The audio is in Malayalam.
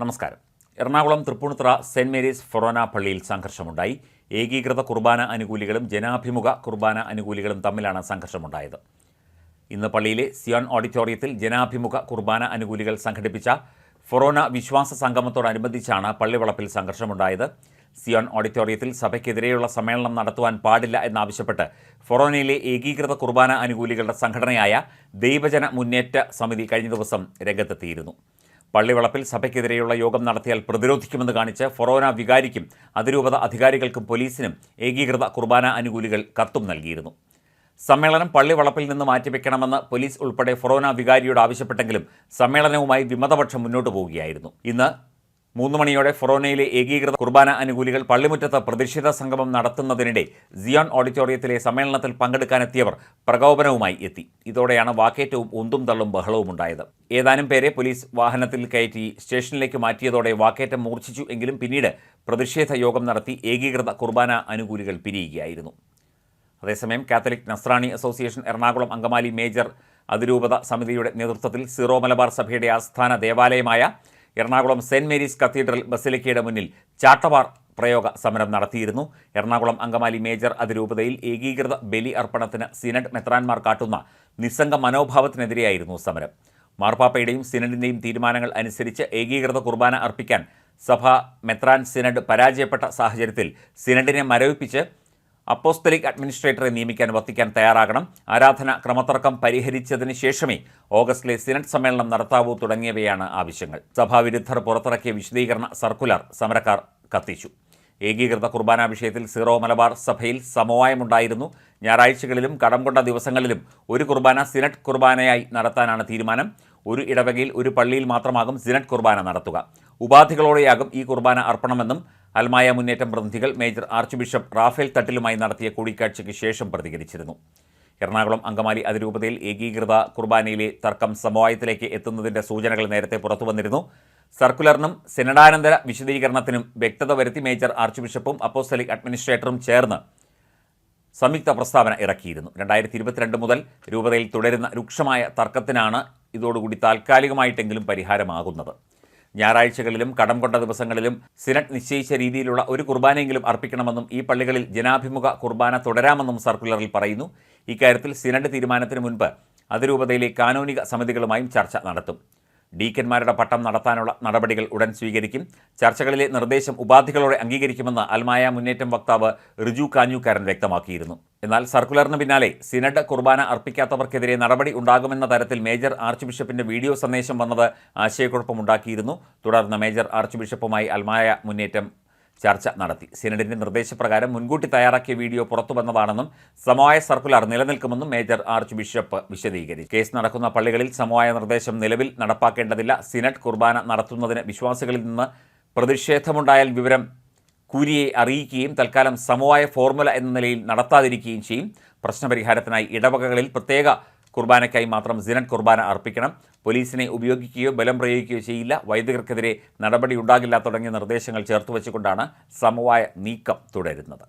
നമസ്കാരം. Ernakulam Tripunithura saint Mary's forane പള്ളിയിൽ സംഘർഷമുണ്ടായി. ഏകീകൃത കുർബാന അനുകൂലികളും ജനാഭിമുഖ കുർബാന അനുകൂലികളും തമ്മിലാണ് സംഘർഷമുണ്ടായത്. ഇന്ന് പള്ളിയിലെ സിയോൺ ഓഡിറ്റോറിയത്തിൽ ജനാഭിമുഖ കുർബാന അനുകൂലികൾ സംഘടിപ്പിച്ച ഫൊറോന വിശ്വാസ സംഗമത്തോടനുബന്ധിച്ചാണ് പള്ളിവളപ്പിൽ സംഘർഷമുണ്ടായത്. സിയോൺ ഓഡിറ്റോറിയത്തിൽ സഭയ്ക്കെതിരെയുള്ള സമ്മേളനം നടത്തുവാൻ പാടില്ല എന്നാവശ്യപ്പെട്ട് ഫൊറോനയിലെ ഏകീകൃത കുർബാന അനുകൂലികളുടെ സംഘടനയായ ദൈവജന മുന്നേറ്റ സമിതി കഴിഞ്ഞ ദിവസം രംഗത്തെത്തിയിരുന്നു. പള്ളിവളപ്പിൽ സഭയ്ക്കെതിരെയുള്ള യോഗം നടത്തിയാൽ പ്രതിരോധിക്കുമെന്ന് കാണിച്ച് ഫൊറോന വികാരിക്കും അതിരൂപത അധികാരികൾക്കും പോലീസിനും ഏകീകൃത കുർബാന അനുകൂലികൾ കത്തും നൽകിയിരുന്നു. സമ്മേളനം പള്ളിവളപ്പിൽ നിന്ന് മാറ്റിവെക്കണമെന്ന് പോലീസ് ഉൾപ്പെടെ ഫൊറോന വികാരിയോട് ആവശ്യപ്പെട്ടെങ്കിലും സമ്മേളനവുമായി വിമതപക്ഷം മുന്നോട്ട് പോവുകയായിരുന്നു. ഇന്ന് മൂന്ന് മണിയോടെ ഫൊറോനയിലെ ഏകീകൃത കുർബാന അനുകൂലികൾ പള്ളിമുറ്റത്ത് പ്രതിഷേധ സംഗമം നടത്തുന്നതിനിടെ സിയോൺ ഓഡിറ്റോറിയത്തിലെ സമ്മേളനത്തിൽ പങ്കെടുക്കാനെത്തിയവർ പ്രകോപനവുമായി എത്തി. ഇതോടെയാണ് വാക്കേറ്റവും ഉന്തും തള്ളും ബഹളവും ഉണ്ടായത്. ഏതാനും പേരെ പോലീസ് വാഹനത്തിൽ കയറ്റി സ്റ്റേഷനിലേക്ക് മാറ്റിയതോടെ വാക്കേറ്റം മൂർച്ഛിച്ചു എങ്കിലും പിന്നീട് പ്രതിഷേധ യോഗം നടത്തി ഏകീകൃത കുർബാന അനുകൂലികൾ പിരിയുകയായിരുന്നു. അതേസമയം Catholic Nasrani association Ernakulam Angamaly major അതിരൂപത സമിതിയുടെ നേതൃത്വത്തിൽ സിറോ മലബാർ സഭയുടെ ആസ്ഥാന ദേവാലയമായ എറണാകുളം സെന്റ് മേരീസ് കത്തീഡ്രൽ ബസിലിക്കയുടെ മുന്നിൽ ചാട്ടവാർ പ്രയോഗ സമരം നടത്തിയിരുന്നു. എറണാകുളം അങ്കമാലി മേജർ അതിരൂപതയിൽ ഏകീകൃത ബലി അർപ്പണത്തിന് സിനഡ് മെത്രാൻമാർ കാട്ടുന്ന നിസ്സംഗ മനോഭാവത്തിനെതിരെയായിരുന്നു സമരം. മാർപ്പാപ്പയുടെയും സിനഡിന്റെയും തീരുമാനങ്ങൾ അനുസരിച്ച് ഏകീകൃത കുർബാന അർപ്പിക്കാൻ സഭ മെത്രാൻ സിനഡ് പരാജയപ്പെട്ട സാഹചര്യത്തിൽ സിനഡിനെ മരവിപ്പിച്ച് അപ്പോസ്തലിക് അഡ്മിനിസ്ട്രേറ്ററെ നിയമിക്കാൻ വത്തിക്കാൻ തയ്യാറാകണം. ആരാധന ക്രമതർക്കം പരിഹരിച്ചതിന് ശേഷമേ ഓഗസ്റ്റിലെ സിനറ്റ് സമ്മേളനം നടത്താവൂ തുടങ്ങിയവയാണ് ആവശ്യങ്ങൾ. സഭാവിരുദ്ധർ പുറത്തിറക്കിയ വിശദീകരണ സർക്കുലർ സമരക്കാർ കത്തിച്ചു. ഏകീകൃത കുർബാന വിഷയത്തിൽ സീറോ മലബാർ സഭയിൽ സമവായമുണ്ടായിരുന്നു. ഞായറാഴ്ചകളിലും കടം കൊണ്ട ദിവസങ്ങളിലും ഒരു കുർബാന സിനറ്റ് കുർബാനയായി നടത്താനാണ് തീരുമാനം. ഒരു ഇടവകയിൽ ഒരു പള്ളിയിൽ മാത്രമാകും സിനറ്റ് കുർബാന നടത്തുക. ഉപാധികളോടെയാകും ഈ കുർബാന അർപ്പണമെന്നും അൽമായ മുന്നേറ്റം പ്രതിനിധികൾ മേജർ ആർച്ച് ബിഷപ്പ് റാഫേൽ തട്ടിലുമായി നടത്തിയ കൂടിക്കാഴ്ചയ്ക്ക് ശേഷം പ്രതികരിച്ചിരുന്നു. എറണാകുളം അങ്കമാലി അതിരൂപതയിൽ ഏകീകൃത കുർബാനയിലെ തർക്കം സമവായത്തിലേക്ക് എത്തുന്നതിന്റെ സൂചനകൾ നേരത്തെ പുറത്തുവന്നിരുന്നു. സർക്കുലറിനും സെനഡാനന്തര വിശദീകരണത്തിനും വ്യക്തത വരുത്തി മേജർ ആർച്ച് ബിഷപ്പും അപ്പോസ്റ്റലിക് അഡ്മിനിസ്ട്രേറ്ററും ചേർന്ന് സംയുക്ത പ്രസ്താവന ഇറക്കിയിരുന്നു. രണ്ടായിരത്തി ഇരുപത്തിരണ്ട് മുതൽ രൂപതയിൽ തുടരുന്ന രൂക്ഷമായ തർക്കത്തിനാണ് ഇതോടുകൂടി താൽക്കാലികമായിട്ടെങ്കിലും പരിഹാരമാകുന്നത്. ഞായറാഴ്ചകളിലും കടം കൊണ്ട ദിവസങ്ങളിലും സിനറ്റ് നിശ്ചയിച്ച രീതിയിലുള്ള ഒരു കുർബാനയെങ്കിലും അർപ്പിക്കണമെന്നും ഈ പള്ളികളിൽ ജനാഭിമുഖ കുർബാന തുടരാമെന്നും സർക്കുലറിൽ പറയുന്നു. ഇക്കാര്യത്തിൽ സിനഡ് തീരുമാനത്തിന് മുൻപ് അതിരൂപതയിലെ കാനോനിക സമിതികളുമായും ചർച്ച നടത്തും. ഡീക്കന്മാരുടെ പട്ടം നടത്താനുള്ള നടപടികൾ ഉടൻ സ്വീകരിക്കും. ചർച്ചകളിലെ നിർദ്ദേശം ഉപാധികളോടെ അംഗീകരിക്കുമെന്ന് അൽമായ മുന്നേറ്റം വക്താവ് റിജു കാഞ്ഞുക്കാരൻ വ്യക്തമാക്കിയിരുന്നു. എന്നാൽ സർക്കുലറിന് പിന്നാലെ സിനഡ് കുർബാന അർപ്പിക്കാത്തവർക്കെതിരെ നടപടി ഉണ്ടാകുമെന്ന തരത്തിൽ മേജർ ആർച്ച് ബിഷപ്പിന്റെ വീഡിയോ സന്ദേശം വന്നത് ആശയക്കുഴപ്പമുണ്ടാക്കിയിരുന്നു. തുടർന്ന് മേജർ ആർച്ച് ബിഷപ്പുമായി അൽമായ മുന്നേറ്റം ചർച്ച നടത്തി. സിനഡിന്റെ നിർദ്ദേശപ്രകാരം മുൻകൂട്ടി തയ്യാറാക്കിയ വീഡിയോ പുറത്തു വന്നതാണെന്നും സമവായ സർക്കുലർ നിലനിൽക്കുമെന്നും മേജർ ആർച്ച് ബിഷപ്പ് വിശദീകരിച്ചു. കേസ് നടക്കുന്ന പള്ളികളിൽ സമവായ നിർദ്ദേശം നിലവിൽ നടപ്പാക്കേണ്ടതില്ല. സിനഡ് കുർബാന നടത്തുന്നതിന് വിശ്വാസികളിൽ നിന്ന് പ്രതിഷേധമുണ്ടായാൽ വിവരം കൂലിയെ അറിയിക്കുകയും തൽക്കാലം സമവായ ഫോർമുല എന്ന നിലയിൽ നടത്താതിരിക്കുകയും ചെയ്യും. പ്രശ്നപരിഹാരത്തിനായി ഇടവകകളിൽ പ്രത്യേക കുർബാനയ്ക്കായി മാത്രം സിനൻ കുർബാന അർപ്പിക്കണം. പോലീസിനെ ഉപയോഗിക്കുകയോ ബലം പ്രയോഗിക്കുകയോ ചെയ്യില്ല. വൈദികർക്കെതിരെ നടപടി ഉണ്ടാകില്ല തുടങ്ങിയ നിർദ്ദേശങ്ങൾ ചേർത്ത് വെച്ചുകൊണ്ടാണ് സമവായ നീക്കം തുടരുന്നത്.